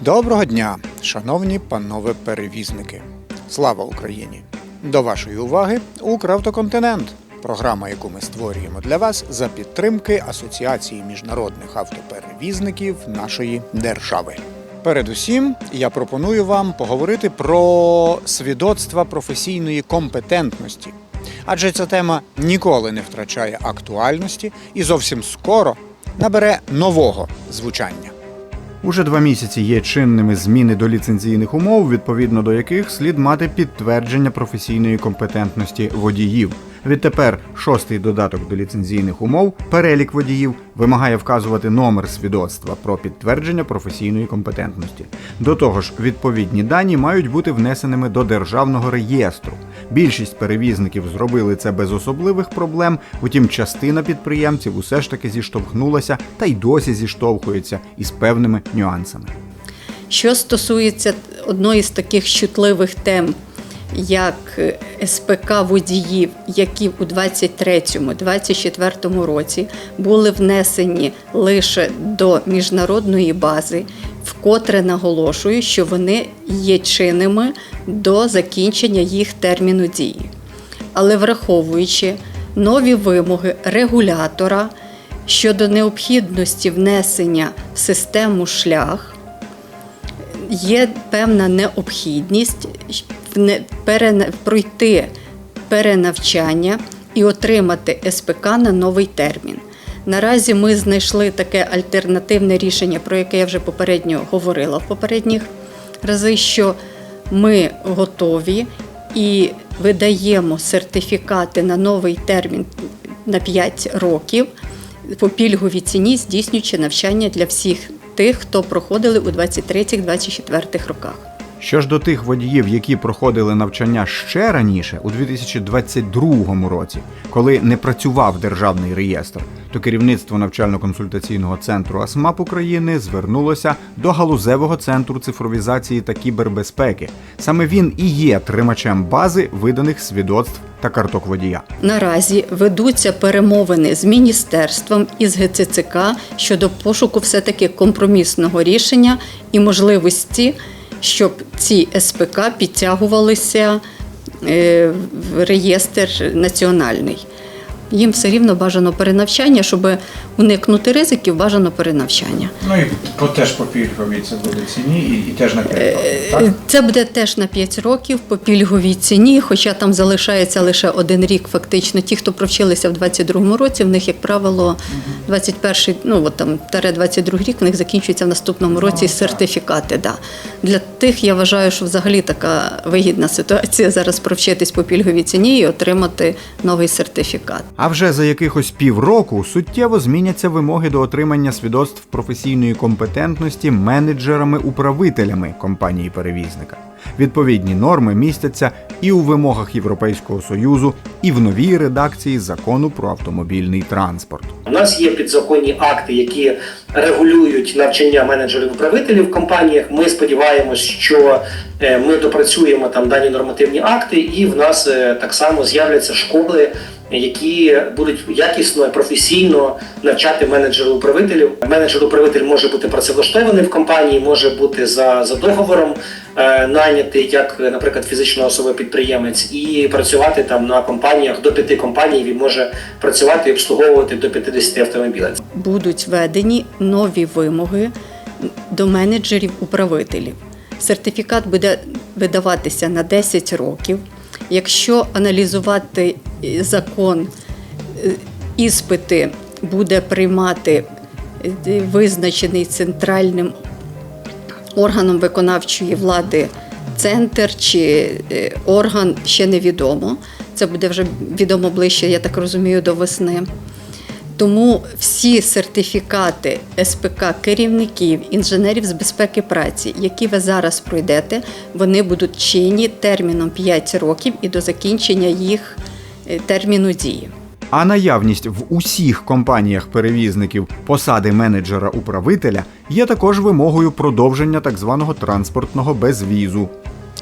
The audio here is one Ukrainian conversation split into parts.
Доброго дня, шановні панове перевізники. Слава Україні! До вашої уваги Укравтоконтинент. Програма, яку ми створюємо для вас за підтримки Асоціації міжнародних автоперевізників нашої держави. Передусім, я пропоную вам поговорити про свідоцтва професійної компетентності, адже ця тема ніколи не втрачає актуальності і зовсім скоро набере нового звучання. Уже два місяці є чинними зміни до ліцензійних умов, відповідно до яких слід мати підтвердження професійної компетентності водіїв. Відтепер шостий додаток до ліцензійних умов, перелік водіїв, вимагає вказувати номер свідоцтва про підтвердження професійної компетентності. До того ж, відповідні дані мають бути внесеними до державного реєстру. Більшість перевізників зробили це без особливих проблем, утім, частина підприємців усе ж таки зіштовхнулася та й досі зіштовхується із певними нюансами. Що стосується одної з таких чутливих тем, як е, СПК водіїв, які у 23-24 році були внесені лише до міжнародної бази, вкотре наголошую, що вони є чинними до закінчення їх терміну дії. Але враховуючи нові вимоги регулятора щодо необхідності внесення в систему шлях, є певна необхідність пройти перенавчання і отримати СПК на новий термін. Наразі ми знайшли таке альтернативне рішення, про яке я вже попередньо говорила в попередніх рази, що ми готові і видаємо сертифікати на новий термін на 5 років по пільговій ціні, здійснюючи навчання для всіх тих, хто проходили у 23-24 роках. Що ж до тих водіїв, які проходили навчання ще раніше, у 2022 році, коли не працював державний реєстр, то керівництво навчально-консультаційного центру АСМАП України звернулося до галузевого центру цифровізації та кібербезпеки. Саме він і є тримачем бази виданих свідоцтв та карток водія. Наразі ведуться перемовини з міністерством і з ГЦЦК щодо пошуку все-таки компромісного рішення і можливості, щоб ці СПК підтягувалися е, в реєстр національний. Їм все рівно бажано перенавчання, щоб уникнути ризиків, бажано перенавчання. Ну і по теж по пільговій це буде ціні, і, і теж на Е, Це буде теж на 5 років по пільговій ціні, хоча там залишається лише один рік. Фактично, ті, хто провчилися в 22-му році, в них, як правило, 21-й, ну от там таре 22 рік, в них закінчується в наступному році сертифікати. Да. Для тих я вважаю, що взагалі така вигідна ситуація зараз провчитись по пільговій ціні і отримати новий сертифікат. А вже за якихось півроку суттєво зміняться вимоги до отримання свідоцтв професійної компетентності менеджерами-управителями компанії перевізника. Відповідні норми містяться і у вимогах Європейського союзу, і в новій редакції закону про автомобільний транспорт. У нас є підзаконні акти, які регулюють навчання менеджерів-управителів в компаніях. Ми сподіваємось, що е, ми допрацюємо там дані нормативні акти, і в нас е, так само з'являться школи, які будуть якісно і професійно навчати менеджерів-управителів. Менеджер-управитель може бути працевлаштований в компанії, може бути за, за договором е, найнятий, як, наприклад, фізична особа підприємець, і працювати там на компаніях до п'яти компаній. Він може працювати і обслуговувати до 50 автомобілів. будуть введені нові вимоги до менеджерів-управителів. Сертифікат буде видаватися на 10 років. Якщо аналізувати е, закон, е, іспити буде приймати е, визначений центральним органом виконавчої влади центр чи орган ще невідомо. Це буде вже відомо ближче, я так розумію, до весни. Тому всі сертифікати СПК керівників, інженерів з безпеки праці, які ви зараз пройдете, вони будуть чинні терміном 5 років і до закінчення їх е, терміну дії. А наявність в усіх компаніях перевізників посади менеджера-управителя є також вимогою продовження так званого транспортного безвізу.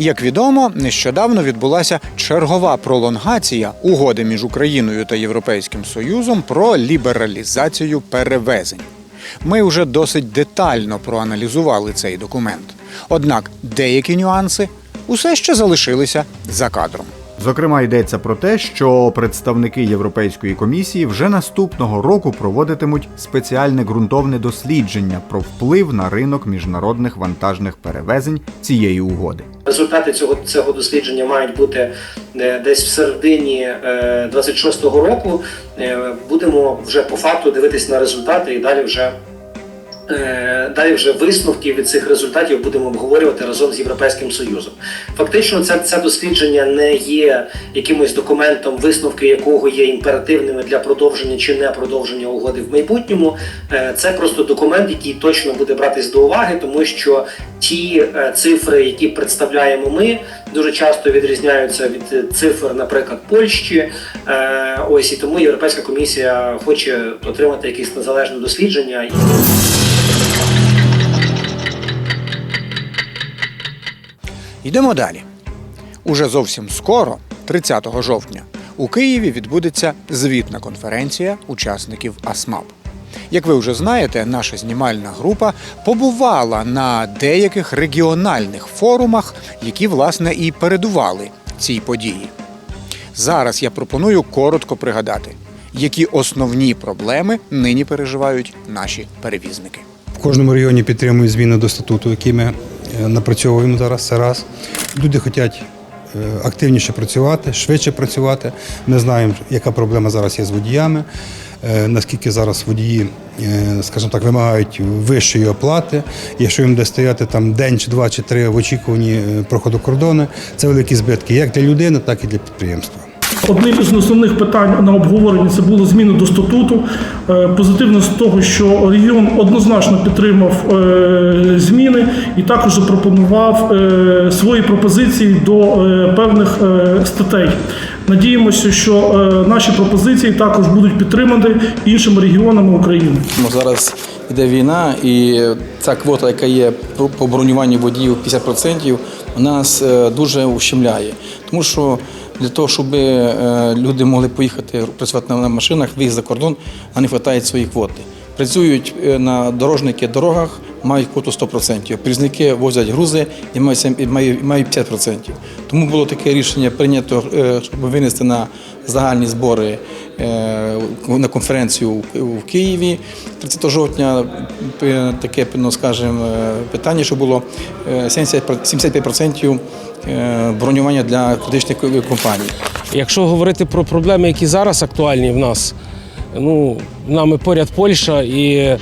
Як відомо, нещодавно відбулася чергова пролонгація угоди між Україною та Європейським Союзом про лібералізацію перевезень. Ми вже досить детально проаналізували цей документ. Однак деякі нюанси усе ще залишилися за кадром. Зокрема, йдеться про те, що представники Європейської комісії вже наступного року проводитимуть спеціальне ґрунтовне дослідження про вплив на ринок міжнародних вантажних перевезень цієї угоди. Результати цього цього дослідження мають бути е, десь в середині е, 26-го року. Е, Будемо вже по факту дивитись на результати і далі вже. Е, Далі вже висновки від цих результатів будемо обговорювати разом з Європейським Союзом. Фактично, це, це дослідження не є якимось документом, висновки якого є імперативними для продовження чи не продовження угоди в майбутньому. Е, Це просто документ, який точно буде братись до уваги, тому що ті е, цифри, які представляємо ми, дуже часто відрізняються від цифр, наприклад, Польщі. Ось і тому Європейська комісія хоче отримати якесь незалежне дослідження. Йдемо далі. Уже зовсім скоро, 30 жовтня, у Києві відбудеться звітна конференція учасників АСМАП. Як ви вже знаєте, наша знімальна група побувала на деяких регіональних форумах, які власне і передували цій події. Зараз я пропоную коротко пригадати, які основні проблеми нині переживають наші перевізники. В кожному регіоні підтримують зміни до статуту, які ми напрацьовуємо зараз. Це раз. Люди хочуть е, активніше працювати, швидше працювати. Ми знаємо, яка проблема зараз є з водіями, е, наскільки зараз водії, е, скажімо так, вимагають вищої оплати. Якщо їм буде стояти там день чи два чи три в очікуванні е, проходу кордону, це великі збитки як для людини, так і для підприємства. Одним із основних питань на обговоренні це було зміни до статуту. Е, Позитивно з того, що регіон однозначно підтримав е, зміни і також запропонував е, свої пропозиції до певних статей. Надіємося, що наші пропозиції також будуть підтримані іншими регіонами України. Ну, Зараз йде війна, і ця квота, яка є по- бронюванню водіїв 50%, у нас дуже ущемляє. Тому що для того, щоб е, люди могли поїхати працювати на машинах, виїзд за кордон, а не вистачає свої квоти. Працюють е, на дорожники дорогах, мають квоту 100%. Прізники возять грузи і мають мають мають 50%. Тому було таке рішення прийнято, е, щоб винести на загальні збори е, на конференцію у Києві 30 жовтня. Е, Таке, ну, скажімо, питання, що було е, 70 про- 75% е, бронювання для критичних компаній. Якщо говорити про проблеми, які зараз актуальні в нас, ну нами поряд Польща і.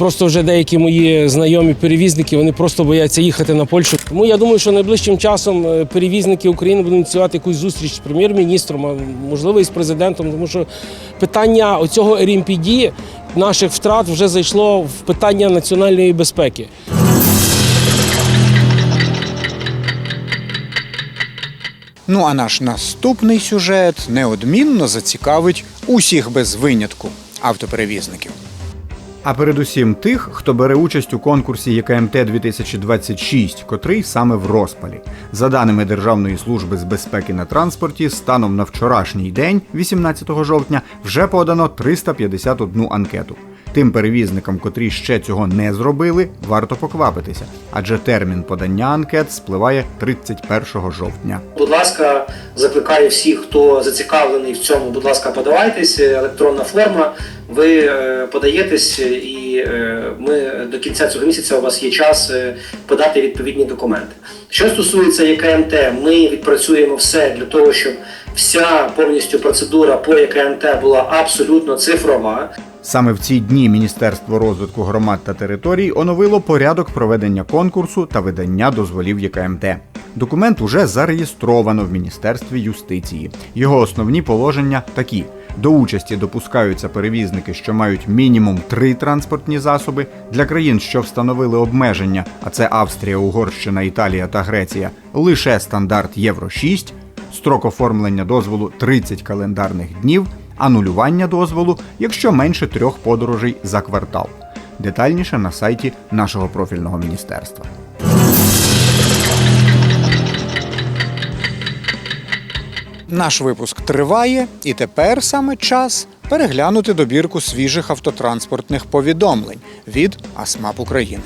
Просто вже деякі мої знайомі перевізники вони просто бояться їхати на Польщу. Тому я думаю, що найближчим часом е, перевізники України будуть ініціювати якусь зустріч з прем'єр-міністром, а можливо і з президентом, тому що питання оцього РІМПД наших втрат вже зайшло в питання національної безпеки. Ну а наш наступний сюжет неодмінно зацікавить усіх без винятку автоперевізників. А передусім тих, хто бере участь у конкурсі ЄКМТ 2026, котрий саме в розпалі. За даними Державної служби з безпеки на транспорті, станом на вчорашній день, 18 жовтня, вже подано 351 анкету. Тим перевізникам, котрі ще цього не зробили, варто поквапитися, адже термін подання анкет спливає 31 жовтня. Будь ласка, закликаю всіх, хто зацікавлений в цьому, будь ласка, подавайтесь. Електронна форма. Ви е, подаєтесь, і е, ми до кінця цього місяця у вас є час е, подати відповідні документи. Що стосується ЄКМТ, ми відпрацюємо все для того, щоб вся повністю процедура по ЄКМТ була абсолютно цифрова. Саме в ці дні Міністерство розвитку громад та територій оновило порядок проведення конкурсу та видання дозволів ЄКМТ. Документ уже зареєстровано в Міністерстві юстиції. Його основні положення такі: до участі допускаються перевізники, що мають мінімум три транспортні засоби для країн, що встановили обмеження, а це Австрія, Угорщина, Італія та Греція, лише стандарт Євро 6, строк оформлення дозволу 30 календарних днів, анулювання дозволу, якщо менше трьох подорожей за квартал. Детальніше на сайті нашого профільного міністерства. Наш випуск триває, і тепер саме час переглянути добірку свіжих автотранспортних повідомлень від АСМАП України.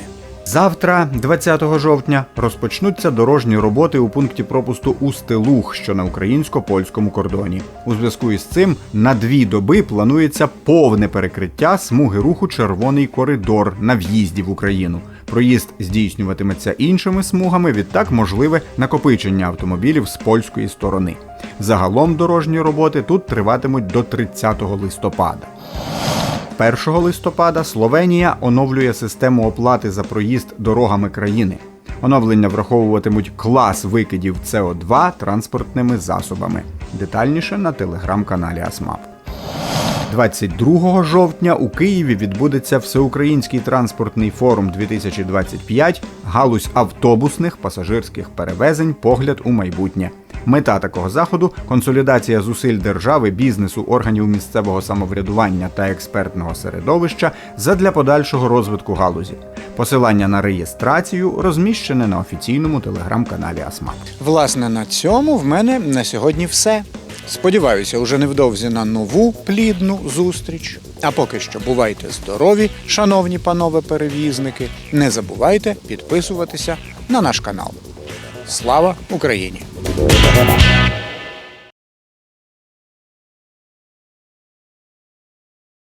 Завтра, 20 жовтня, розпочнуться дорожні роботи у пункті пропусту Устилух, що на українсько-польському кордоні. У зв'язку із цим на дві доби планується повне перекриття смуги руху Червоний коридор на в'їзді в Україну. Проїзд здійснюватиметься іншими смугами. Відтак можливе накопичення автомобілів з польської сторони. Загалом дорожні роботи тут триватимуть до 30 листопада. 1 листопада Словенія оновлює систему оплати за проїзд дорогами країни. Оновлення враховуватимуть клас викидів СО2 транспортними засобами. Детальніше на телеграм-каналі АСМАП. 22 жовтня у Києві відбудеться Всеукраїнський транспортний форум 2025 галузь автобусних пасажирських перевезень Погляд у майбутнє. Мета такого заходу консолідація зусиль держави, бізнесу, органів місцевого самоврядування та експертного середовища задля подальшого розвитку галузі. Посилання на реєстрацію розміщене на офіційному телеграм-каналі АСМАП. Власне, на цьому в мене на сьогодні все. Сподіваюся, уже невдовзі на нову плідну зустріч. А поки що бувайте здорові, шановні панове перевізники. Не забувайте підписуватися на наш канал. Слава Україні! 言うことだ